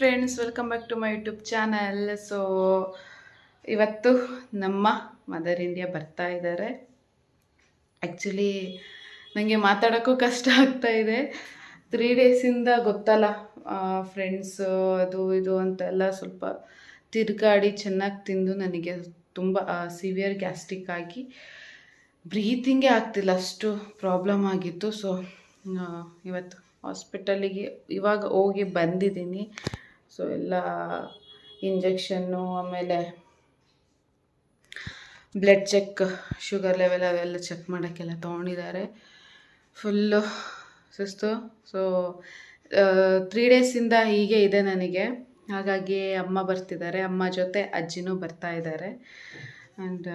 Friends welcome back to my YouTube channel so ಇವತ್ತು ನಮ್ಮ mother India ಬರ್ತಾ ಇದ್ದಾರೆ ಆ್ಯಕ್ಚುಲಿ ನನಗೆ ಮಾತಾಡೋಕ್ಕೂ ಕಷ್ಟ ಆಗ್ತಾ ಇದೆ. ತ್ರೀ ಡೇಸಿಂದ ಗೊತ್ತಲ್ಲ ಫ್ರೆಂಡ್ಸು ಅದು ಇದು ಅಂತೆಲ್ಲ ಸ್ವಲ್ಪ ತಿರ್ಗಾಡಿ ಚೆನ್ನಾಗಿ ತಿಂದು ನನಗೆ ತುಂಬ ಸಿವಿಯರ್ ಗ್ಯಾಸ್ಟಿಕ್ ಆಗಿ ಬ್ರೀತಿಂಗೇ ಆಗ್ತಿಲ್ಲ. ಅಷ್ಟು ಪ್ರಾಬ್ಲಮ್ ಆಗಿತ್ತು. ಸೊ ಇವತ್ತು ಹಾಸ್ಪಿಟಲಿಗೆ ಇವಾಗ ಹೋಗಿ ಬಂದಿದ್ದೀನಿ. ಸೊ ಎಲ್ಲ ಇಂಜೆಕ್ಷನ್ನು ಆಮೇಲೆ ಬ್ಲಡ್ ಚೆಕ್ ಶುಗರ್ ಲೆವೆಲ್ ಅವೆಲ್ಲ ಚೆಕ್ ಮಾಡೋಕ್ಕೆಲ್ಲ ತೊಗೊಂಡಿದ್ದಾರೆ. ಫುಲ್ಲು ಸುಸ್ತು. ಸೊ ತ್ರೀ ಡೇಸಿಂದ ಹೀಗೆ ಇದೆ ನನಗೆ. ಹಾಗಾಗಿ ಅಮ್ಮ ಬರ್ತಿದ್ದಾರೆ. ಅಮ್ಮ ಜೊತೆ ಅಜ್ಜಿನೂ ಬರ್ತಾ ಇದ್ದಾರೆ. ಆ್ಯಂಡ್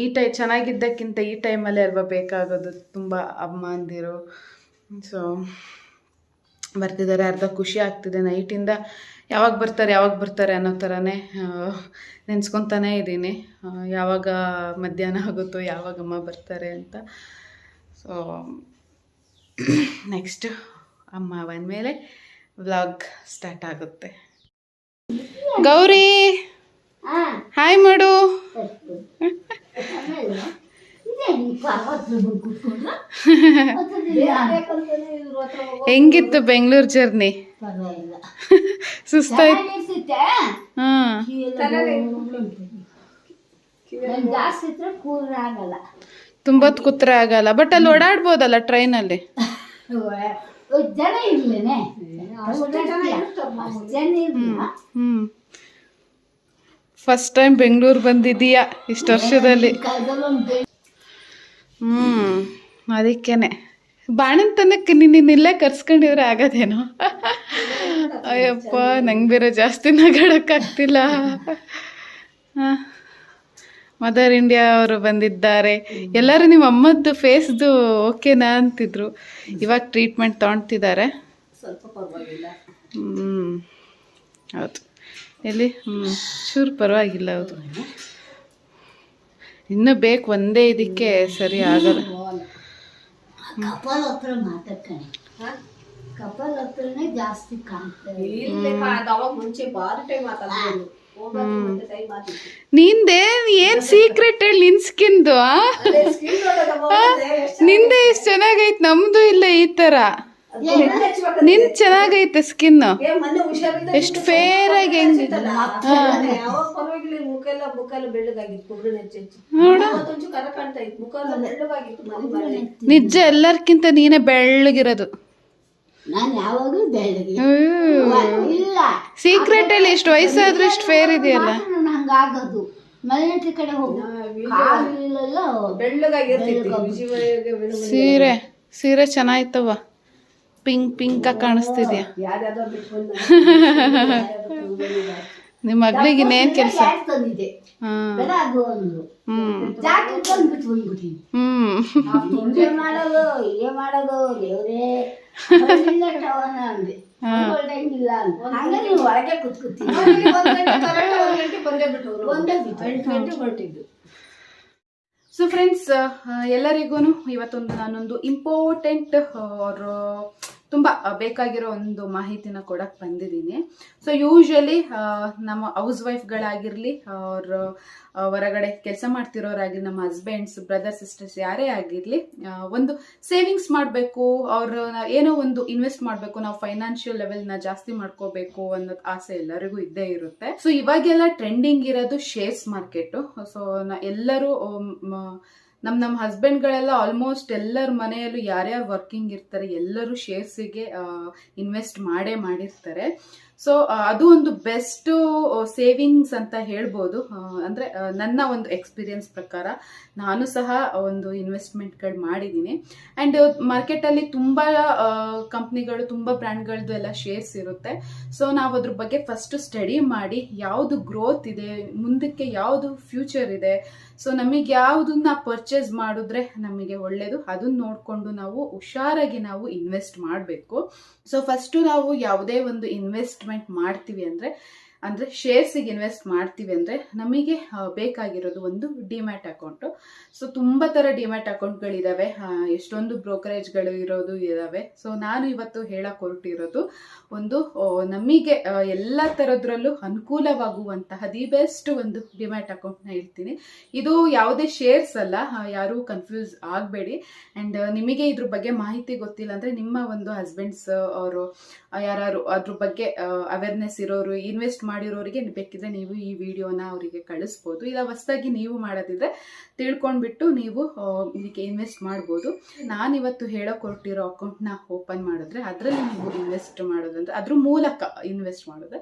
ಈ ಟೈ, ಚೆನ್ನಾಗಿದ್ದಕ್ಕಿಂತ ಈ ಟೈಮಲ್ಲೇ ಅಲ್ವಾ ಬೇಕಾಗೋದು. ತುಂಬ ಅಮ್ಮ ಅಂದಿರು ಸೊ ಬರ್ತಿದ್ದಾರೆ ಅರ್ಧ ಖುಷಿ ಆಗ್ತಿದೆ ನೈಟಿಂದ. ಯಾವಾಗ ಬರ್ತಾರೆ ಯಾವಾಗ ಬರ್ತಾರೆ ಅನ್ನೋ ಥರನೇ ನೆನೆಸ್ಕೊತಾನೇ ಇದ್ದೀನಿ. ಯಾವಾಗ ಮಧ್ಯಾಹ್ನ ಆಗುತ್ತೋ ಯಾವಾಗ ಅಮ್ಮ ಬರ್ತಾರೆ ಅಂತ. ಸೊ ನೆಕ್ಸ್ಟ್ ಅಮ್ಮ ಬಂದಮೇಲೆ ವ್ಲಾಗ್ ಸ್ಟಾರ್ಟ್ ಆಗುತ್ತೆ. ಗೌರಿ! ಹಾಯ್ ಮಾಡು. ಹೆಂಗಿತ್ತು ಬೆಂಗಳೂರು ಜರ್ನಿ? ಸುಸ್ತಾಯ್ತು. ತುಂಬ ಹೊತ್ತು ಕೂತ್ರೆ ಆಗಲ್ಲ. ಬಟ್ ಅಲ್ಲಿ ಓಡಾಡ್ಬೋದಲ್ಲ ಟ್ರೈನ್ ಅಲ್ಲಿ ಫಸ್ಟ್ ಟೈಮ್ ಬೆಂಗಳೂರು ಬಂದಿದೀಯಾ ಇಷ್ಟು ವರ್ಷದಲ್ಲಿ? ಹ್ಮ್ ಹ್ಞೂ ಅದಕ್ಕೇನೆ. ಬಾಣನ್ ತನಕ ನೀನು ಇಲ್ಲೇ ಕರ್ಸ್ಕೊಂಡಿದ್ರೆ ಆಗೋದೇನೋ? ಅಯ್ಯಪ್ಪ ನಂಗೆ ಬೇರೆ ಜಾಸ್ತಿ ನಗಾಡೋಕ್ಕಾಗ್ತಿಲ್ಲ. ಮದರ್ ಇಂಡಿಯಾ ಅವರು ಬಂದಿದ್ದಾರೆ. ಎಲ್ಲರೂ ನಿಮ್ಮ ಅಮ್ಮದ್ದು ಫೇಸ್ದು ಓಕೆನಾ ಅಂತಿದ್ರು. ಇವಾಗ ಟ್ರೀಟ್ಮೆಂಟ್ ತೊಗೊಳ್ತಿದ್ದಾರೆ ಪರವಾಗಿಲ್ಲ. ಹ್ಞೂ ಹೌದು. ಎಲ್ಲಿ? ಹ್ಞೂ ಚೂರು ಪರವಾಗಿಲ್ಲ ಹೌದು. ಇನ್ನೂ ಬೇಕು ಒಂದೇ ಇದಕ್ಕೆ ಸರಿ ಆಗಲ್ಲ. ಕಪಾಲ್ ಹತ್ರ ಮಾತಾಡ್ಕಣಿ ಕಪಾಲ ಹತ್ರನೇ ಜಾಸ್ತಿ ಕಾಣ್ತಾರೆ ಅವಾಗ ಮುಂಚೆ ಬಾರಿ ಟೈಮ್ ಮಾತಾಡ್ಬೋದು ನಿಂದೆ ಏನ್ ಸೀಕ್ರೆಟ್ ಹೇಳಿ ನಿನ್ ಸ್ಕಿನ್ದು ನಿಂದೆ ಇಷ್ಟು ಚೆನ್ನಾಗೈತೆ ನಮ್ದು ಇಲ್ಲ ಈ ತರ. ನಿನ್ ಚೆನ್ನಾಗೈತೆ ಸ್ಕಿನ್ ಎಷ್ಟು ಫೇರ್ ಆಗಿ ಹೆಂಗ್ ನಿಜ ಎಲ್ಲರ್ಕಿಂತ ನೀನೇ ಬೆಳ್ಳಗಿರೋದು. ಸೀಕ್ರೆಟ್ ಅಲ್ಲಿ ಎಷ್ಟು ವಯಸ್ಸಾದ್ರೂ ಎಷ್ಟು ಫೇರ್ ಇದೆಯಲ್ಲ? ಸೀರೆ ಸೀರೆ ಚೆನ್ನಾಯ್ತವ ಪಿಂಕ್ ಪಿಂಕ್ ಆಗಿ ಕಾಣಿಸ್ತಿದ್ಯಾ ನಿಮ್ಮ ಮಗಳಿಗೆ ಇನ್ನೇನ್ ಕೆಲಸ? ಸೊ ಫ್ರೆಂಡ್ಸ್ ಎಲ್ಲರಿಗೂ ಇವತ್ತೊಂದು ನಾನೊಂದು ಇಂಪಾರ್ಟೆಂಟ್ ಅವರು ತುಂಬ ಬೇಕಾಗಿರೋ ಒಂದು ಮಾಹಿತಿನ ಕೊಡಕ್ಕೆ ಬಂದಿದ್ದೀನಿ. ಸೊ ಯೂಶ್ವಲಿ ನಮ್ಮ ಹೌಸ್ ವೈಫ್ಗಳಾಗಿರಲಿ ಅವ್ರ ಹೊರಗಡೆ ಕೆಲಸ ಮಾಡ್ತಿರೋರಾಗಿ ನಮ್ಮ ಹಸ್ಬೆಂಡ್ಸ್ ಬ್ರದರ್ ಸಿಸ್ಟರ್ಸ್ ಯಾರೇ ಆಗಿರಲಿ ಒಂದು ಸೇವಿಂಗ್ಸ್ ಮಾಡಬೇಕು, ಅವ್ರ, ಏನೋ ಒಂದು ಇನ್ವೆಸ್ಟ್ ಮಾಡಬೇಕು, ನಾವು ಫೈನಾನ್ಷಿಯಲ್ ಲೆವೆಲ್ನ ಜಾಸ್ತಿ ಮಾಡ್ಕೋಬೇಕು ಅನ್ನೋದು ಆಸೆ ಎಲ್ಲರಿಗೂ ಇದ್ದೇ ಇರುತ್ತೆ. ಸೊ ಇವಾಗೆಲ್ಲ ಟ್ರೆಂಡಿಂಗ್ ಇರೋದು ಶೇರ್ಸ್ ಮಾರ್ಕೆಟು ಸೊ ಎಲ್ಲರೂ ನಮ್ಮ ನಮ್ಮ ಹಸ್ಬೆಂಡ್ಗಳೆಲ್ಲ ಆಲ್ಮೋಸ್ಟ್ ಎಲ್ಲರ ಮನೆಯಲ್ಲೂ ಯಾರ್ಯಾರು ವರ್ಕಿಂಗ್ ಇರ್ತಾರೆ ಎಲ್ಲರೂ ಶೇರ್ಸಿಗೆ ಇನ್ವೆಸ್ಟ್ ಮಾಡೇ ಮಾಡಿರ್ತಾರೆ. ಸೊ ಅದು ಒಂದು ಬೆಸ್ಟ್ ಸೇವಿಂಗ್ಸ್ ಅಂತ ಹೇಳ್ಬೋದು. ಅಂದರೆ ನನ್ನ ಒಂದು ಎಕ್ಸ್ಪೀರಿಯನ್ಸ್ ಪ್ರಕಾರ ನಾನು ಸಹ ಒಂದು ಇನ್ವೆಸ್ಟ್ಮೆಂಟ್ಗಳು ಮಾಡಿದ್ದೀನಿ ಆ್ಯಂಡ್ ಮಾರ್ಕೆಟಲ್ಲಿ ತುಂಬ ಕಂಪ್ನಿಗಳು ತುಂಬ ಬ್ರ್ಯಾಂಡ್ಗಳದ್ದು ಎಲ್ಲ ಶೇರ್ಸ್ ಇರುತ್ತೆ. ಸೊ ನಾವು ಅದ್ರ ಬಗ್ಗೆ ಫಸ್ಟು ಸ್ಟಡಿ ಮಾಡಿ ಯಾವುದು ಗ್ರೋತ್ ಇದೆ, ಮುಂದಕ್ಕೆ ಯಾವುದು ಫ್ಯೂಚರ್ ಇದೆ. ಸೊ ನಮಗೆ ಯಾವುದನ್ನ ಪರ್ಚೇಸ್ ಮಾಡಿದ್ರೆ ನಮಗೆ ಒಳ್ಳೆಯದು ಅದನ್ನ ನೋಡಿಕೊಂಡು ನಾವು ಹುಷಾರಾಗಿ ನಾವು ಇನ್ವೆಸ್ಟ್ ಮಾಡಬೇಕು. ಸೊ ಫಸ್ಟು ನಾವು ಯಾವುದೇ ಒಂದು ಇನ್ವೆಸ್ಟ್ಮೆಂಟ್ ಮಾಡ್ತೀವಿ ಅಂದರೆ ಅಂದರೆ ಶೇರ್ಸಿಗೆ ಇನ್ವೆಸ್ಟ್ ಮಾಡ್ತೀವಿ ಅಂದರೆ ನಮಗೆ ಬೇಕಾಗಿರೋದು ಒಂದು ಡಿಮ್ಯಾಟ್ ಅಕೌಂಟು ಸೊ ತುಂಬ ಥರ ಡಿಮ್ಯಾಟ್ ಅಕೌಂಟ್ಗಳಿದ್ದಾವೆ ಎಷ್ಟೊಂದು ಬ್ರೋಕರೇಜ್ಗಳು ಇರೋದು ಇದ್ದಾವೆ ಸೊ ನಾನು ಇವತ್ತು ಹೇಳಕ್ಕೆ ಹೊರಟಿರೋದು ಒಂದು ನಮಗೆ ಎಲ್ಲ ಥರದ್ರಲ್ಲೂ ಅನುಕೂಲವಾಗುವಂತಹ ದಿ ಬೆಸ್ಟ್ ಒಂದು ಡಿಮ್ಯಾಟ್ ಅಕೌಂಟ್ನ ಹೇಳ್ತೀನಿ. ಇದು ಯಾವುದೇ ಶೇರ್ಸ್ ಅಲ್ಲ ಯಾರು ಕನ್ಫ್ಯೂಸ್ ಆಗಬೇಡಿ. ಆ್ಯಂಡ್ ನಿಮಗೆ ಇದ್ರ ಬಗ್ಗೆ ಮಾಹಿತಿ ಗೊತ್ತಿಲ್ಲ ಅಂದರೆ ನಿಮ್ಮ ಒಂದು ಹಸ್ಬೆಂಡ್ಸ್ ಅವರು ಯಾರು ಅದ್ರ ಬಗ್ಗೆ ಅವೇರ್ನೆಸ್ ಇರೋರು ಇನ್ವೆಸ್ಟ್ ಮಾಡಿರೋರಿಗೆ ಬೇಕಿದ್ರೆ ನೀವು ಈ ವಿಡಿಯೋನ ಅವರಿಗೆ ಕಳಿಸ್ಬೋದು. ಇಲ್ಲ, ಹೊಸದಾಗಿ ನೀವು ಮಾಡೋದಿದ್ರೆ ತಿಳ್ಕೊಂಡ್ಬಿಟ್ಟು ನೀವು ಇದಕ್ಕೆ ಇನ್ವೆಸ್ಟ್ ಮಾಡ್ಬೋದು. ನಾನಿವತ್ತು ಹೇಳೋಕೆ ಹೊರಟಿರೋ ಅಕೌಂಟ್ನ ಓಪನ್ ಮಾಡಿದ್ರೆ ಅದರಲ್ಲಿ ನೀವು ಇನ್ವೆಸ್ಟ್ ಮಾಡೋದಂದ್ರೆ ಅದ್ರ ಮೂಲಕ ಇನ್ವೆಸ್ಟ್ ಮಾಡೋದು.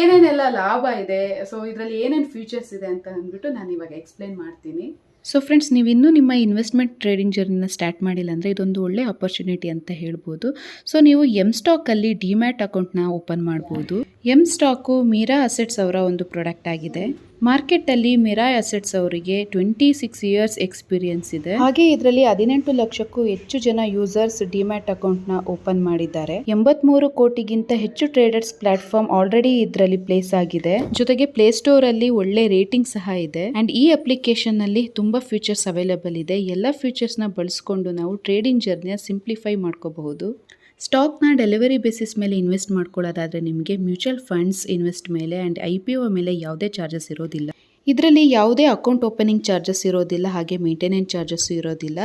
ಏನೇನೆಲ್ಲ ಲಾಭ ಇದೆ ಸೊ ಇದರಲ್ಲಿ ಏನೇನು ಫ್ಯೂಚರ್ಸ್ ಇದೆ ಅಂತ ಅಂದ್ಬಿಟ್ಟು ನಾನು ಇವಾಗ ಎಕ್ಸ್ಪ್ಲೇನ್ ಮಾಡ್ತೀನಿ. ಸೊ ಫ್ರೆಂಡ್ಸ್ ನೀವು ಇನ್ನೂ ನಿಮ್ಮ ಇನ್ವೆಸ್ಟ್ಮೆಂಟ್ ಟ್ರೇಡಿಂಗ್ ಜರ್ನಿನ ಸ್ಟಾರ್ಟ್ ಮಾಡಿಲ್ಲ ಅಂದರೆ ಇದೊಂದು ಒಳ್ಳೆ ಆಪರ್ಚುನಿಟಿ ಅಂತ ಹೇಳ್ಬೋದು. ಸೊ ನೀವು ಎಂ ಸ್ಟಾಕಲ್ಲಿ ಡಿಮ್ಯಾಟ್ ಅಕೌಂಟ್ನ ಓಪನ್ ಮಾಡ್ಬೋದು. ಎಂ ಸ್ಟಾಕು ಮೀರಾ ಅಸೆಟ್ಸ್ ಅವರ ಒಂದು ಪ್ರಾಡಕ್ಟ್ ಆಗಿದೆ. ಮಾರ್ಕೆಟಲ್ಲಿ ಮಿರಾ ಅಸೆಟ್ಸ್ ಅವರಿಗೆ ಟ್ವೆಂಟಿ ಸಿಕ್ಸ್ ಇಯರ್ಸ್ ಎಕ್ಸ್ಪೀರಿಯನ್ಸ್ ಇದೆ. ಹಾಗೆ ಇದರಲ್ಲಿ ಹದಿನೆಂಟು ಲಕ್ಷಕ್ಕೂ ಹೆಚ್ಚು ಜನ ಯೂಸರ್ಸ್ ಡಿಮ್ಯಾಟ್ ಅಕೌಂಟ್ನ ಓಪನ್ ಮಾಡಿದ್ದಾರೆ. ಎಂಬತ್ಮೂರು ಕೋಟಿಗಿಂತ ಹೆಚ್ಚು ಟ್ರೇಡರ್ಸ್ ಪ್ಲಾಟ್ಫಾರ್ಮ್ ಆಲ್ರೆಡಿ ಇದರಲ್ಲಿ ಪ್ಲೇಸ್ ಆಗಿದೆ. ಜೊತೆಗೆ ಪ್ಲೇಸ್ಟೋರ್ ಅಲ್ಲಿ ಒಳ್ಳೆ ರೇಟಿಂಗ್ ಸಹ ಇದೆ. ಅಂಡ್ ಈ ಅಪ್ಲಿಕೇಶನ್ನಲ್ಲಿ ತುಂಬಾ ಫೀಚರ್ಸ್ ಅವೈಲೇಬಲ್ ಇದೆ. ಎಲ್ಲ ಫೀಚರ್ಸ್ನ ಬಳಸ್ಕೊಂಡು ನಾವು ಟ್ರೇಡಿಂಗ್ ಜರ್ನಿಯ ಸಿಂಪ್ಲಿಫೈ ಮಾಡ್ಕೋಬಹುದು. ಸ್ಟಾಕ್ನ ಡೆಲಿವರಿ ಬೇಸಿಸ್ ಮೇಲೆ ಇನ್ವೆಸ್ಟ್ ಮಾಡ್ಕೊಳ್ಳೋದಾದ್ರೆ ನಿಮಗೆ ಮ್ಯೂಚುವಲ್ ಫಂಡ್ಸ್ ಇನ್ವೆಸ್ಟ್ ಮೇಲೆ ಆ್ಯಂಡ್ ಐ ಪಿ ಒ ಮೇಲೆ ಯಾವುದೇ ಚಾರ್ಜಸ್ ಇರೋದಿಲ್ಲ. ಇದರಲ್ಲಿ ಯಾವುದೇ ಅಕೌಂಟ್ ಓಪನಿಂಗ್ ಚಾರ್ಜಸ್ ಇರೋದಿಲ್ಲ, ಹಾಗೆ ಮೇಂಟೆನೆನ್ಸ್ ಚಾರ್ಜಸ್ ಇರೋದಿಲ್ಲ.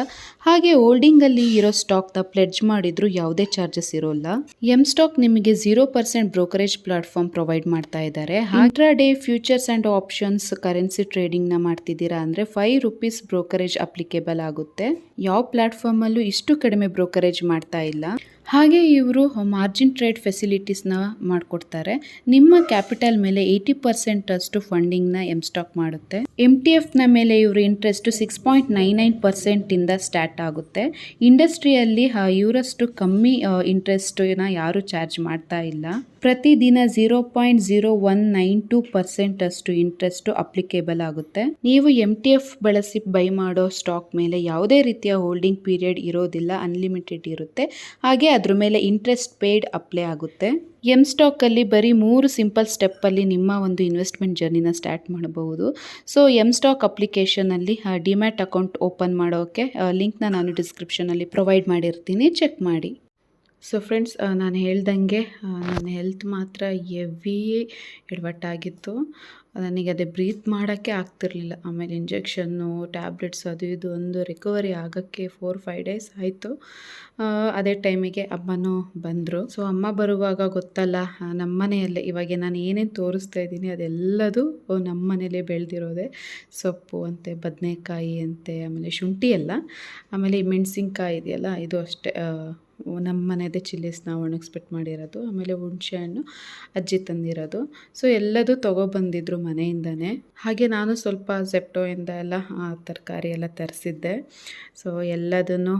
ಹಾಗೆ ಹೋಲ್ಡಿಂಗಲ್ಲಿ ಇರೋ ಸ್ಟಾಕ್ನ ಪ್ಲೆಡ್ಜ್ ಮಾಡಿದರೂ ಯಾವುದೇ ಚಾರ್ಜಸ್ ಇರೋಲ್ಲ. ಎಂ ಸ್ಟಾಕ್ ನಿಮಗೆ zero percent brokerage platform provide ಮಾಡ್ತಾ ಇದ್ದಾರೆ. Intraday futures and options currency ಟ್ರೇಡಿಂಗ್ನ ಮಾಡ್ತಿದ್ದೀರಾ ಅಂದರೆ ಫೈವ್ ರುಪೀಸ್ ಬ್ರೋಕರೇಜ್ ಅಪ್ಲಿಕೇಬಲ್ ಆಗುತ್ತೆ. ಯಾವ ಪ್ಲಾಟ್ಫಾರ್ಮಲ್ಲೂ ಇಷ್ಟು ಕಡಿಮೆ ಬ್ರೋಕರೇಜ್ ಮಾಡ್ತಾ ಇಲ್ಲ. ಹಾಗೆ ಇವರು ಮಾರ್ಜಿನ್ ಟ್ರೇಡ್ ಫೆಸಿಲಿಟೀಸ್ನ ಮಾಡಿಕೊಡ್ತಾರೆ. ನಿಮ್ಮ ಕ್ಯಾಪಿಟಲ್ ಮೇಲೆ ಏಯ್ಟಿ ಪರ್ಸೆಂಟ್ ಅಷ್ಟು ಫಂಡಿಂಗ್ನ ಎಂ ಸ್ಟಾಕ್ ಮಾಡುತ್ತೆ. ಎಂ ಟಿ ಎಫ್ನ ಮೇಲೆ ಇವರು interest six point nine nine ಪರ್ಸೆಂಟಿಂದ start ಆಗುತ್ತೆ. ಇಂಡಸ್ಟ್ರಿಯಲ್ಲಿ ಇವರಷ್ಟು ಕಮ್ಮಿ ಇಂಟ್ರೆಸ್ಟನ್ನ ಯಾರೂ ಚಾರ್ಜ್ ಮಾಡ್ತಾ ಇಲ್ಲ. ಪ್ರತಿದಿನ zero point zero one nine two percent ಅಷ್ಟು ಇಂಟ್ರೆಸ್ಟ್ ಅಪ್ಲಿಕೇಬಲ್ ಆಗುತ್ತೆ. ನೀವು ಎಂ ಟಿ ಎಫ್ ಬಳಸಿ ಬೈ ಮಾಡೋ ಸ್ಟಾಕ್ ಮೇಲೆ ಯಾವುದೇ ರೀತಿಯ ಹೋಲ್ಡಿಂಗ್ ಪೀರಿಯಡ್ ಇರೋದಿಲ್ಲ ಅನ್ಲಿಮಿಟೆಡ್ ಇರುತ್ತೆ. ಹಾಗೆ ಅದ್ರ ಮೇಲೆ ಇಂಟ್ರೆಸ್ಟ್ ಪೇಯ್ಡ್ ಅಪ್ಲೈ ಆಗುತ್ತೆ. ಎಂ ಸ್ಟಾಕಲ್ಲಿ ಬರೀ ಮೂರು ಸಿಂಪಲ್ ಸ್ಟೆಪ್ಪಲ್ಲಿ ನಿಮ್ಮ ಒಂದು ಇನ್ವೆಸ್ಟ್ಮೆಂಟ್ ಜರ್ನಿನ ಸ್ಟಾರ್ಟ್ ಮಾಡಬಹುದು. ಸೊ ಎಂ ಸ್ಟಾಕ್ ಅಪ್ಲಿಕೇಶನಲ್ಲಿ ಡಿಮ್ಯಾಟ್ ಅಕೌಂಟ್ ಓಪನ್ ಮಾಡೋಕ್ಕೆ ಲಿಂಕ್ನ ನಾನು ಡಿಸ್ಕ್ರಿಪ್ಷನಲ್ಲಿ ಪ್ರೊವೈಡ್ ಮಾಡಿರ್ತೀನಿ. ಚೆಕ್ ಮಾಡಿ. ಸೊ ಫ್ರೆಂಡ್ಸ್ ನಾನು ಹೇಳ್ದಂಗೆ ನನ್ನ ಹೆಲ್ತ್ ಮಾತ್ರ ಎವಿ ಎಡವಟ್ಟಾಗಿತ್ತು ನನಗೆ ಅದೇ ಬ್ರೀತ್ ಮಾಡೋಕ್ಕೆ ಆಗ್ತಿರ್ಲಿಲ್ಲ. ಆಮೇಲೆ ಇಂಜೆಕ್ಷನ್ನು ಟ್ಯಾಬ್ಲೆಟ್ಸ್ ಅದು ಇದು ಒಂದು ರಿಕವರಿ ಆಗೋಕ್ಕೆ ಫೋರ್ ಫೈವ್ ಡೇಸ್ ಆಯಿತು. ಅದೇ ಟೈಮಿಗೆ ಅಮ್ಮನೂ ಬಂದರು. ಸೊ ಅಮ್ಮ ಬರುವಾಗ ಗೊತ್ತಲ್ಲ ನಮ್ಮ ಮನೆಯಲ್ಲೇ, ಇವಾಗ ನಾನು ಏನೇನು ತೋರಿಸ್ತಾ ಇದ್ದೀನಿ, ಅದೆಲ್ಲದು ನಮ್ಮ ಮನೇಲೇ ಬೆಳೆದಿರೋದೆ. ಸೊಪ್ಪು ಅಂತೆ, ಬದನೆಕಾಯಿ ಅಂತೆ, ಆಮೇಲೆ ಶುಂಠಿ ಎಲ್ಲ, ಆಮೇಲೆ ಮೆಣಸಿನ್ಕಾಯಿ ಇದೆಯಲ್ಲ, ಇದು ಅಷ್ಟೇ ನಮ್ಮ ಮನೆಯದೇ ಚಿಲ್ಲೀಸ್ನ ಒಣಗಿಸ್ಬಿಟ್ಟು ಮಾಡಿರೋದು, ಆಮೇಲೆ ಹುಣಸೆ ಹಣ್ಣು ಅಜ್ಜಿ ತಂದಿರೋದು. ಸೊ ಎಲ್ಲದೂ ತೊಗೊಬಂದಿದ್ರು ಮನೆಯಿಂದನೇ. ಹಾಗೆ ನಾನು ಸ್ವಲ್ಪ ಜೆಪ್ಟೋಯಿಂದ ಎಲ್ಲ ತರಕಾರಿ ಎಲ್ಲ ತರಿಸಿದ್ದೆ. ಸೊ ಎಲ್ಲದನ್ನು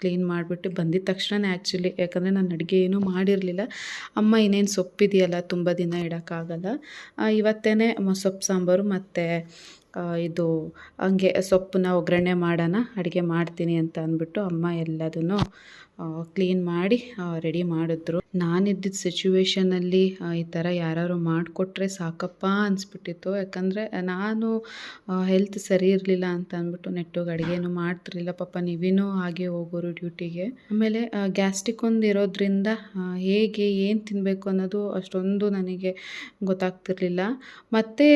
ಕ್ಲೀನ್ ಮಾಡಿಬಿಟ್ಟು ಬಂದಿದ ತಕ್ಷಣವೇ ಆ್ಯಕ್ಚುಲಿ ಯಾಕಂದರೆ ನಾನು ಅಡುಗೆ ಏನೂ ಮಾಡಿರಲಿಲ್ಲ. ಅಮ್ಮ ಇನ್ನೇನು ಸೊಪ್ಪಿದೆಯಲ್ಲ, ತುಂಬ ದಿನ ಇಡೋಕ್ಕಾಗಲ್ಲ. ಇವತ್ತೇ ಸೊಪ್ಪು ಸಾಂಬಾರು ಮತ್ತು ಇದು ಹಂಗೆ ಸೊಪ್ಪನ್ನ ಒಗ್ಗರಣೆ ಮಾಡೋಣ, ಅಡುಗೆ ಮಾಡ್ತೀನಿ ಅಂತ ಅಂದ್ಬಿಟ್ಟು ಅಮ್ಮ ಎಲ್ಲದನ್ನು ಕ್ಲೀನ್ ಮಾಡಿ ರೆಡಿ ಮಾಡಿದ್ರು. ನಾನಿದ್ದಿದ್ದ ಸಿಚುವೇಷನಲ್ಲಿ ಈ ಥರ ಯಾರು ಮಾಡಿಕೊಟ್ರೆ ಸಾಕಪ್ಪ ಅನಿಸ್ಬಿಟ್ಟಿತ್ತು. ಯಾಕಂದರೆ, ನಾನು ಹೆಲ್ತ್ ಸರಿ ಇರಲಿಲ್ಲ ಅಂತ ಅಂದ್ಬಿಟ್ಟು ನೆಟ್ಟೋಗಿ ಅಡುಗೆನೂ ಮಾಡ್ತಿರಲಿಲ್ಲ. ಪಾಪ ನೀವೇನೋ ಹಾಗೆ ಹೋಗೋರು ಡ್ಯೂಟಿಗೆ ಆಮೇಲೆ ಗ್ಯಾಸ್ಟಿಕ್ ಒಂದು ಇರೋದ್ರಿಂದ ಹೇಗೆ, ಏನು ತಿನ್ನಬೇಕು ಅನ್ನೋದು ಅಷ್ಟೊಂದು ನನಗೆ ಗೊತ್ತಾಗ್ತಿರ್ಲಿಲ್ಲ. ಮತ್ತು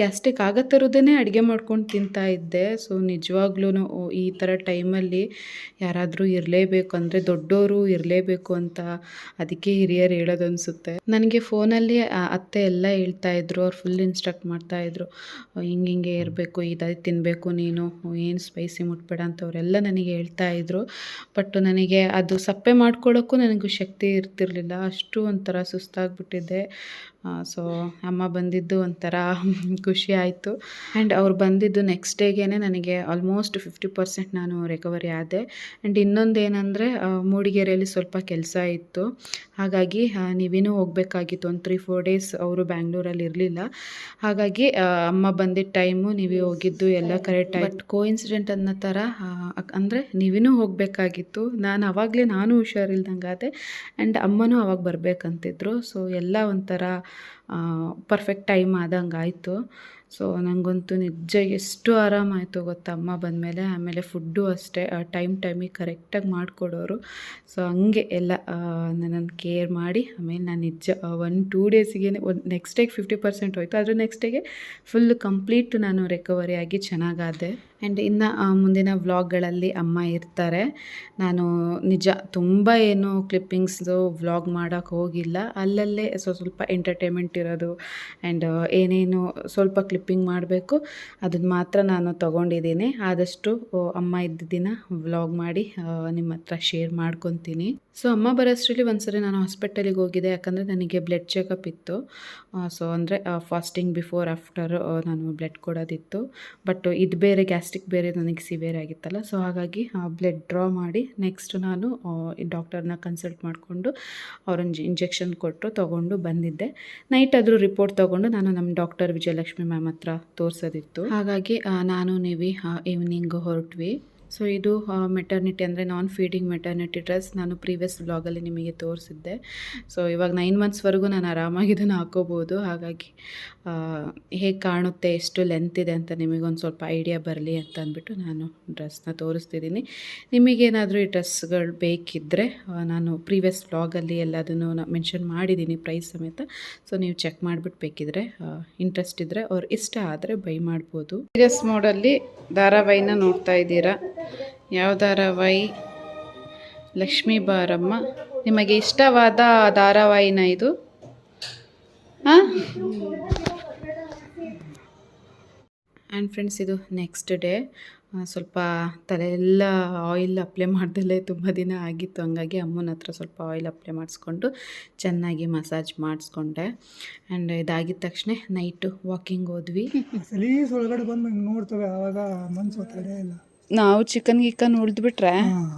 ಗ್ಯಾಸ್ಟಿಕ್ ಆಗತ್ತಿರೋದೇ ಅಡುಗೆ ಮಾಡ್ಕೊಂಡು ತಿಂತಾ ಇದ್ದೆ. ಸೊ ನಿಜವಾಗ್ಲೂ ಈ ಥರ ಟೈಮಲ್ಲಿ ಯಾರಾದರೂ ಇರಲೇಬೇಕು ಅಂದರೆ ದೊಡ್ಡವರು ಇರಲೇಬೇಕು ಅಂತ ಅದಕ್ಕೆ ಹಿರಿಯರು ಹೇಳೋದು ಅನಿಸುತ್ತೆ ನನಗೆ ಫೋನಲ್ಲಿ ಅತ್ತೆ ಎಲ್ಲ ಹೇಳ್ತಾ ಇದ್ರು, ಅವ್ರು ಫುಲ್ ಇನ್ಸ್ಟ್ರಕ್ಟ್ ಮಾಡ್ತಾ ಇದ್ರು. ಹಿಂಗೆ ಹಿಂಗೆ ಇರಬೇಕು ಇದಾಗಿ ತಿನ್ನಬೇಕು ನೀನು, ಏನು ಸ್ಪೈಸಿ ಮುಟ್ಬೇಡ ಅಂತ ಅವರೆಲ್ಲ ನನಗೆ ಹೇಳ್ತಾ ಇದ್ರು. ಬಟ್ ನನಗೆ ಅದು ಸಪ್ಪೆ ಮಾಡ್ಕೊಳ್ಳೋಕ್ಕೂ ನನಗೂ ಶಕ್ತಿ ಇರ್ತಿರ್ಲಿಲ್ಲ. ಅಷ್ಟು ಒಂಥರ ಸುಸ್ತಾಗ್ಬಿಟ್ಟಿದ್ದೆ. ಸೊ ಅಮ್ಮ ಬಂದಿದ್ದು ಒಂಥರ ಖುಷಿ ಆಯಿತು. ಆ್ಯಂಡ್ ಅವ್ರು ಬಂದಿದ್ದು ನೆಕ್ಸ್ಟ್ ಡೇಗೇ ನನಗೆ ಆಲ್ಮೋಸ್ಟ್ ಫಿಫ್ಟಿ ಪರ್ಸೆಂಟ್ ನಾನು ರಿಕವರಿ ಆದೆ. ಆ್ಯಂಡ್ ಇನ್ನೊಂದು ಏನಂದರೆ ಮೂಡಿಗೆರೆಯಲ್ಲಿ ಸ್ವಲ್ಪ ಕೆಲಸ ಇತ್ತು. ಹಾಗಾಗಿ ನೀವೇನೂ ಹೋಗಬೇಕಾಗಿತ್ತು. ಒಂದು ತ್ರೀ ಫೋರ್ ಡೇಸ್ ಅವರು ಬ್ಯಾಂಗ್ಳೂರಲ್ಲಿ ಇರಲಿಲ್ಲ. ಹಾಗಾಗಿ ಅಮ್ಮ ಬಂದಿದ್ದ ಟೈಮು ನೀವೇ ಹೋಗಿದ್ದು ಎಲ್ಲ ಕರೆಕ್ಟ್ ಆಯ್ತು. ಕೋ ಇನ್ಸಿಡೆಂಟ್ ಅನ್ನೋ ಥರ ಅಂದರೆ ನೀವೇನೂ ಹೋಗಬೇಕಾಗಿತ್ತು. ನಾನು ಆವಾಗಲೇ ನಾನು ಹುಷಾರಿಲ್ದಂಗೆ ಆದೆ ಆ್ಯಂಡ್ ಅಮ್ಮನೂ ಅವಾಗ ಬರಬೇಕಂತಿದ್ರು. ಸೊ ಎಲ್ಲ ಒಂಥರ ಪರ್ಫೆಕ್ಟ್ ಟೈಮ್ ಆದಂಗೆ ಆಯಿತು ಸೊ ನನಗಂತೂ ನಿಜ ಎಷ್ಟು ಆರಾಮಾಯಿತು ಗೊತ್ತಾ ಅಮ್ಮ ಬಂದಮೇಲೆ. ಆಮೇಲೆ ಫುಡ್ಡು ಅಷ್ಟೇ ಟೈಮ್ ಟೈಮಿಗೆ ಕರೆಕ್ಟಾಗಿ ಮಾಡಿಕೊಡೋರು. ಸೊ ಹಂಗೆ ಎಲ್ಲ ನನ್ನನ್ನು ಕೇರ್ ಮಾಡಿ, ಆಮೇಲೆ ನಾನು ನಿಜ ಒನ್, ಟೂ ಡೇಸಿಗೆ ಒಂದು ನೆಕ್ಸ್ಟ್ ಡೇಗೆ ಫಿಫ್ಟಿ ಪರ್ಸೆಂಟ್ ಹೋಯಿತು. ಆದರೆ ನೆಕ್ಸ್ಟ್ ಡೇಗೆ ಫುಲ್ ಕಂಪ್ಲೀಟ್ ನಾನು ರಿಕವರಿ ಆಗಿ ಚೆನ್ನಾಗಾದೆ. ಆ್ಯಂಡ್ ಇನ್ನು ಮುಂದಿನ ವ್ಲಾಗ್ಗಳಲ್ಲಿ ಅಮ್ಮ ಇರ್ತಾರೆ. ನಾನು ನಿಜ ತುಂಬ ಏನು ಕ್ಲಿಪ್ಪಿಂಗ್ಸು ವ್ಲಾಗ್ ಮಾಡೋಕ್ಕೆ ಹೋಗಿಲ್ಲ. ಅಲ್ಲಲ್ಲೇ ಸ್ವಲ್ಪ ಸ್ವಲ್ಪ ಎಂಟರ್ಟೈನ್ಮೆಂಟ್ ಇರೋದು. ಆ್ಯಂಡ್ ಏನೇನು ಸ್ವಲ್ಪ ಕ್ಲಿಪ್ಪಿಂಗ್ ಮಾಡಬೇಕು. ಅದನ್ನು ಮಾತ್ರ ನಾನು ತೊಗೊಂಡಿದ್ದೀನಿ. ಆದಷ್ಟು ಅಮ್ಮ ಇದ್ದ ದಿನ ವ್ಲಾಗ್ ಮಾಡಿ ನಿಮ್ಮ ಹತ್ರ ಶೇರ್ ಮಾಡ್ಕೊತೀನಿ. ಸೊ, ಅಮ್ಮ ಬರೋಷ್ಟರಲ್ಲಿ ಒಂದ್ಸರಿ ನಾನು ಹಾಸ್ಪಿಟಲಿಗೆ ಹೋಗಿದ್ದೆ. ಯಾಕಂದರೆ ನನಗೆ ಬ್ಲಡ್ ಚೆಕಪ್ ಇತ್ತು. ಸೊ, ಅಂದರೆ ಫಾಸ್ಟಿಂಗ್ ಬಿಫೋರ್, ಆಫ್ಟರ್ ನಾನು ಬ್ಲಡ್ ಕೊಡೋದಿತ್ತು. ಬಟ್, ಇದು ಬೇರೆ, ಗ್ಯಾಸ್ಟ್ರಿಕ್ ಬೇರೆ ನನಗೆ ಸಿವಿಯರ್ ಆಗಿತ್ತಲ್ಲ. ಸೊ, ಹಾಗಾಗಿ ಬ್ಲಡ್ ಡ್ರಾ ಮಾಡಿ ನೆಕ್ಸ್ಟ್ ನಾನು ಡಾಕ್ಟರ್ನ ಕನ್ಸಲ್ಟ್ ಮಾಡಿಕೊಂಡು ಅವರೊಂದು ಇಂಜೆಕ್ಷನ್ ಕೊಟ್ಟರು ತೊಗೊಂಡು ಬಂದಿದ್ದೆ. ನೈಟ್ ಆದರೂ ರಿಪೋರ್ಟ್ ತೊಗೊಂಡು ನಾನು ನಮ್ಮ ಡಾಕ್ಟರ್ ವಿಜಯಲಕ್ಷ್ಮಿ ಮ್ಯಾಮ್ ಹತ್ರ ತೋರಿಸೋದಿತ್ತು. ಹಾಗಾಗಿ ನಾನು ನೀವಿ ಈವ್ನಿಂಗ್ ಹೊರಟ್ವಿ. ಸೊ ಇದು ಮೆಟರ್ನಿಟಿ ಅಂದರೆ ನಾನ್ ಫೀಡಿಂಗ್ ಮೆಟರ್ನಿಟಿ ಡ್ರೆಸ್ ನಾನು ಪ್ರೀವಿಯಸ್ ಬ್ಲಾಗಲ್ಲಿ ನಿಮಗೆ ತೋರಿಸಿದ್ದೆ. ಸೊ ಇವಾಗ ನೈನ್ ಮಂತ್ಸ್ವರೆಗೂ ನಾನು ಆರಾಮಾಗಿ ಇದನ್ನು ಹಾಕೋಬೋದು. ಹಾಗಾಗಿ ಹೇಗೆ ಕಾಣುತ್ತೆ, ಎಷ್ಟು ಲೆಂತ್ ಇದೆ ಅಂತ ನಿಮಗೊಂದು ಸ್ವಲ್ಪ ಐಡಿಯಾ ಬರಲಿ ಅಂತ ಅಂದ್ಬಿಟ್ಟು ನಾನು ಡ್ರೆಸ್ನ ತೋರಿಸ್ತಿದ್ದೀನಿ. ನಿಮಗೇನಾದರೂ ಈ ಡ್ರೆಸ್ಗಳು ಬೇಕಿದ್ದರೆ ನಾನು ಪ್ರೀವಿಯಸ್ ಬ್ಲಾಗಲ್ಲಿ ಎಲ್ಲದನ್ನು ಮೆನ್ಷನ್ ಮಾಡಿದ್ದೀನಿ ಪ್ರೈಸ್ ಸಮೇತ. ಸೊ ನೀವು ಚೆಕ್ ಮಾಡಿಬಿಟ್ಟು ಬೇಕಿದ್ರೆ ಇಂಟ್ರೆಸ್ಟ್ ಇದ್ದರೆ ಅವ್ರು ಇಷ್ಟ ಆದರೆ ಬೈ ಮಾಡ್ಬೋದು. ಸೀರಿಯಸ್ ಮೋಡಲ್ಲಿ ಧಾರಾವಾಹಿನ ನೋಡ್ತಾ ಇದ್ದೀರಾ? ಧಾರಾವಾಹಿ ಲಕ್ಷ್ಮೀ ಬಾರಮ್ಮ. ನಿಮಗೆ ಇಷ್ಟವಾದ ಧಾರಾವಾಹಿನ ಇದು? ಹಾಂ ಆ್ಯಂಡ್ ಫ್ರೆಂಡ್ಸ್ ಇದು ನೆಕ್ಸ್ಟ್ ಡೇ ಸ್ವಲ್ಪ ತಲೆ ಎಲ್ಲ ಆಯಿಲ್ ಅಪ್ಲೈ ಮಾಡ್ದಲ್ಲೇ ತುಂಬ ದಿನ ಆಗಿತ್ತು. ಹಂಗಾಗಿ ಅಮ್ಮನ ಹತ್ರ ಸ್ವಲ್ಪ ಆಯಿಲ್ ಅಪ್ಲೈ ಮಾಡಿಸ್ಕೊಂಡು ಚೆನ್ನಾಗಿ ಮಸಾಜ್ ಮಾಡಿಸ್ಕೊಂಡೆ. ಆ್ಯಂಡ್ ಇದಾಗಿದ ತಕ್ಷಣ ನೈಟು ವಾಕಿಂಗ್ ಹೋದ್ವಿ. ಸಲೀಸ್ ಒಳಗಡೆ ಬಂದು ನೋಡ್ತವೆ, ಆವಾಗ ಮನಸ್ಸು ಇಲ್ಲ. ನಾವು ಚಿಕನ್ ಗಿಕನ್ ಉಳಿದ್ಬಿಟ್ರೆ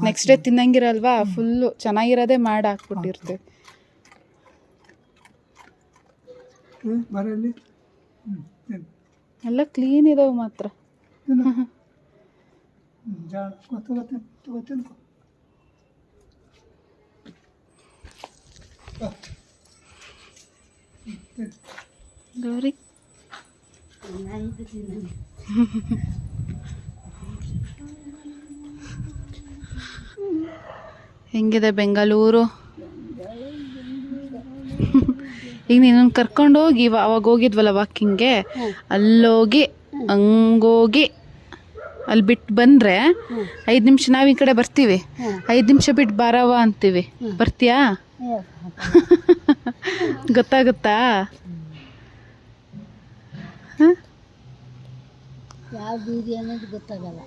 ನೆಕ್ಸ್ಟ್ ಡೇ ತಿನ್ನಂಗಿರಲ್ವಾ? ಫುಲ್ಲು ಚೆನ್ನಾಗಿರೋದೇ ಮಾಡಿ ಹಾಕ್ಬಿಟ್ಟಿರ್ತೀವಿ. ಎಲ್ಲ ಕ್ಲೀನ್ ಇದಾವೆ ಮಾತ್ರ. ತಿನ್ನು ಹ್ಞೂ ಜಾಣ ಗೊತ್ತು ಗೊತ್ತು ತಗೋ ತಿನ್ಕೊ ಬಾ. ಹ್ಮ್, ತಿನ್ನು. ಗೌರಿ ಹೆಂಗಿದೆ ಬೆಂಗಳೂರು? ಈಗ ನೀನು ಕರ್ಕೊಂಡು ಹೋಗಿ ಇವ- ಅವಾಗ ಹೋಗಿದ್ವಲ್ಲ ವಾಕಿಂಗ್ಗೆ ಅಲ್ಲೋಗಿ ಹಂಗೋಗಿ ಅಲ್ಲಿ ಬಿಟ್ಟು ಬಂದರೆ ಐದು ನಿಮಿಷ ನಾವು ಈ ಕಡೆ ಬರ್ತೀವಿ. ಐದು ನಿಮಿಷ ಬಿಟ್ಟು ಬಾರವ ಅಂತೀವಿ. ಬರ್ತೀಯಾ? ಗೊತ್ತಾಗುತ್ತಾ? ಹ್ಞೂ ಯಾವ ಬೀದಿ ಅನ್ನೋದು ಗೊತ್ತಾಗಲ್ಲ.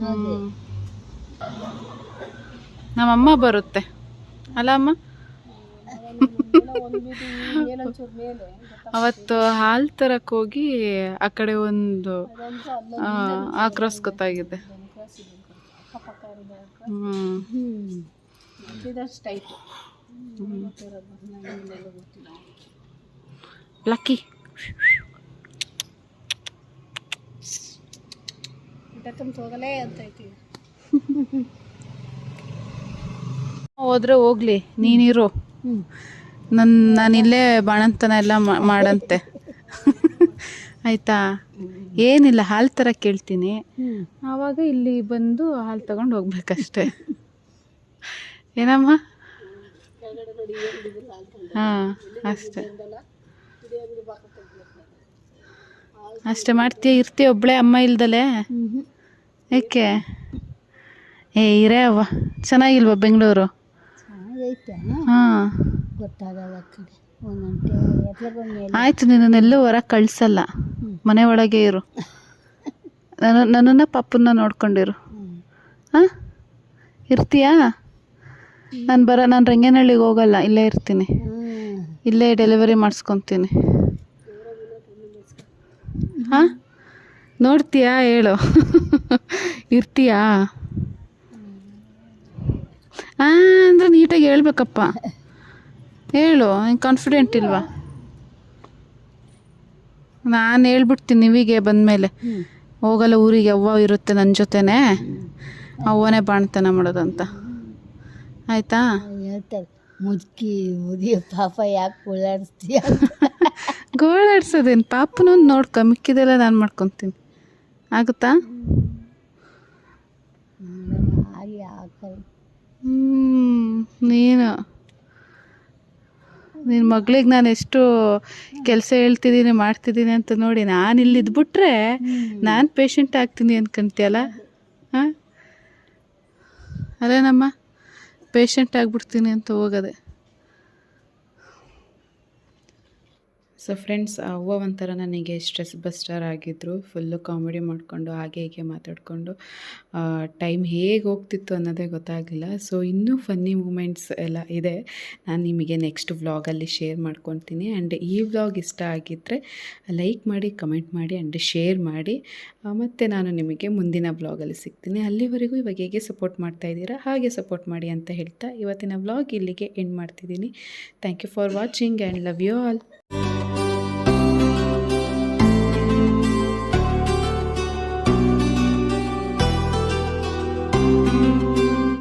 ಹ್ಮ್. ನಮ್ಮಮ್ಮ ಬರುತ್ತೆ. ಅಲ್ಲ ಅಮ್ಮ ಅವತ್ತು ಹಾಲು ತರಕ್ ಹೋಗಿ ಆ ಕಡೆ ಒಂದು, ಆ ಲಕ್ಕಿ. ಹೋಗಲೇ ಅಂತ ಲಕ್ಕಿ ಹೋದ್ರೆ ಹೋಗ್ಲಿ ನೀನಿರು. ನನ್ ನಾನಿಲ್ಲೇ ಬಾಣಂತನ ಎಲ್ಲ ಮಾಡಂತೆ. ಆಯ್ತಾ? ಏನಿಲ್ಲ ಹಾಲು ಥರ ಕೇಳ್ತೀನಿ. ಆವಾಗ ಇಲ್ಲಿ ಬಂದು ಹಾಲು ತಗೊಂಡು ಹೋಗ್ಬೇಕಷ್ಟೆ. ಏನಮ್ಮ? ಹಾಂ ಅಷ್ಟೆ. ಅಷ್ಟೇ ಮಾಡ್ತೀಯ ಇರ್ತೀಯ ಒಬ್ಳೆ ಅಮ್ಮ ಇಲ್ದಲೆ? ಏಕೆ? ಏ ಇರೇ ಅವ್ವ. ಚೆನ್ನಾಗಿಲ್ವಾ ಬೆಂಗಳೂರು? ಹಾಂ. ಆಯ್ತು ನಿನ್ನನ್ನೆಲ್ಲೂ ಹೊರಗೆ ಕಳ್ಸಲ್ಲ. ಮನೆ ಒಳಗೆ ಇರು. ನನ್ನ ನನ್ನನ್ನು ಪಪ್ಪನ್ನ ನೋಡ್ಕೊಂಡಿರು. ಹಾಂ? ಇರ್ತೀಯಾ? ನಾನು ಬರ ನಾನು ರಂಗನಹಳ್ಳಿಗೆ ಹೋಗಲ್ಲ ಇಲ್ಲೇ ಇರ್ತೀನಿ. ಇಲ್ಲೇ ಡೆಲಿವರಿ ಮಾಡಿಸ್ಕೊತೀನಿ. ಹಾಂ? ನೋಡ್ತೀಯಾ ಹೇಳು. ಇರ್ತೀಯಾ? ಹಾಂ ಅಂದರೆ ನೀಟಾಗಿ ಹೇಳ್ಬೇಕಪ್ಪ. ಹೇಳು ನಿಂಗೆ ಕಾನ್ಫಿಡೆಂಟ್ ಇಲ್ವಾ? ನಾನು ಹೇಳ್ಬಿಡ್ತೀನಿ ನಿವಿಗೆ ಬಂದಮೇಲೆ. ಹೋಗಲ್ಲ ಊರಿಗೆ ಅವ್ವ ಇರುತ್ತೆ ನನ್ನ ಜೊತೆನೇ. ಅವ್ವನೇ ಬಾಣ್ತನ ಮಾಡೋದಂತ. ಆಯಿತಾ? ಹೇಳ್ತಾರೆ ಮುದುಕಿ ಮುದಿ ಪಾಪ ಯಾಕೆ ಗೋಳಾಡಿಸ್ತೀಯ ಗೋಳಾಡ್ಸೋದೇನು? ಪಾಪನೂ ನೋಡ್ಕೊ ಮಿಕ್ಕಿದೆಲ್ಲ ನಾನು ಮಾಡ್ಕೊತೀನಿ. ಆಗುತ್ತಾ? ಹಾಗೆ ನೀನು. ನಿನ್ನ ಮಗಳಿಗೆ ನಾನು ಎಷ್ಟು ಕೆಲಸ ಹೇಳ್ತಿದ್ದೀನಿ ಮಾಡ್ತಿದ್ದೀನಿ ಅಂತ ನೋಡಿ ನಾನು ಇಲ್ಲಿ ಇದ್ಬಿಟ್ರೆ ನಾನು ಪೇಷಂಟ್ ಆಗ್ತೀನಿ ಅನ್ಕೊಂತೀಯಲ್ಲ? ಹಾಂ? ಅಲ್ಲೇನಮ್ಮ ಪೇಷಂಟ್ ಆಗ್ಬಿಡ್ತೀನಿ ಅಂತ ಹೋಗೋದೆ. ಸೊ ಫ್ರೆಂಡ್ಸ್ ಅವ್ವ ಒಂಥರ ನನಗೆ ಸ್ಟ್ರೆಸ್ ಬಸ್ಟರ್ ಆಗಿದ್ದರು ಫುಲ್ಲು ಕಾಮಿಡಿ ಮಾಡಿಕೊಂಡು, ಹಾಗೆ ಹೀಗೆ ಮಾತಾಡಿಕೊಂಡು ಟೈಮ್ ಹೇಗೆ ಹೋಗ್ತಿತ್ತು ಅನ್ನೋದೇ ಗೊತ್ತಾಗಲಿಲ್ಲ. ಸೊ ಇನ್ನೂ ಫನ್ನಿ ಮೂಮೆಂಟ್ಸ್ ಎಲ್ಲ ಇದೆ. ನಾನು ನಿಮಗೆ ನೆಕ್ಸ್ಟ್ ವ್ಲಾಗಲ್ಲಿ ಶೇರ್ ಮಾಡ್ಕೊತೀನಿ. ಆ್ಯಂಡ್ ಈ ವ್ಲಾಗ್ ಇಷ್ಟ ಆಗಿದ್ದರೆ ಲೈಕ್ ಮಾಡಿ ಕಮೆಂಟ್ ಮಾಡಿ ಆ್ಯಂಡ್ ಶೇರ್ ಮಾಡಿ. ಮತ್ತು ನಾನು ನಿಮಗೆ ಮುಂದಿನ ವ್ಲಾಗಲ್ಲಿ ಸಿಗ್ತೀನಿ. ಅಲ್ಲಿವರೆಗೂ ಇವಾಗ ಹೇಗೆ ಸಪೋರ್ಟ್ ಮಾಡ್ತಾ ಇದ್ದೀರಾ, ಹಾಗೆ ಸಪೋರ್ಟ್ ಮಾಡಿ ಅಂತ ಹೇಳ್ತಾ ಇವತ್ತಿನ ವ್ಲಾಗ್ ಇಲ್ಲಿಗೆ ಎಂಡ್ ಮಾಡ್ತಿದ್ದೀನಿ. Thank you for watching and love you all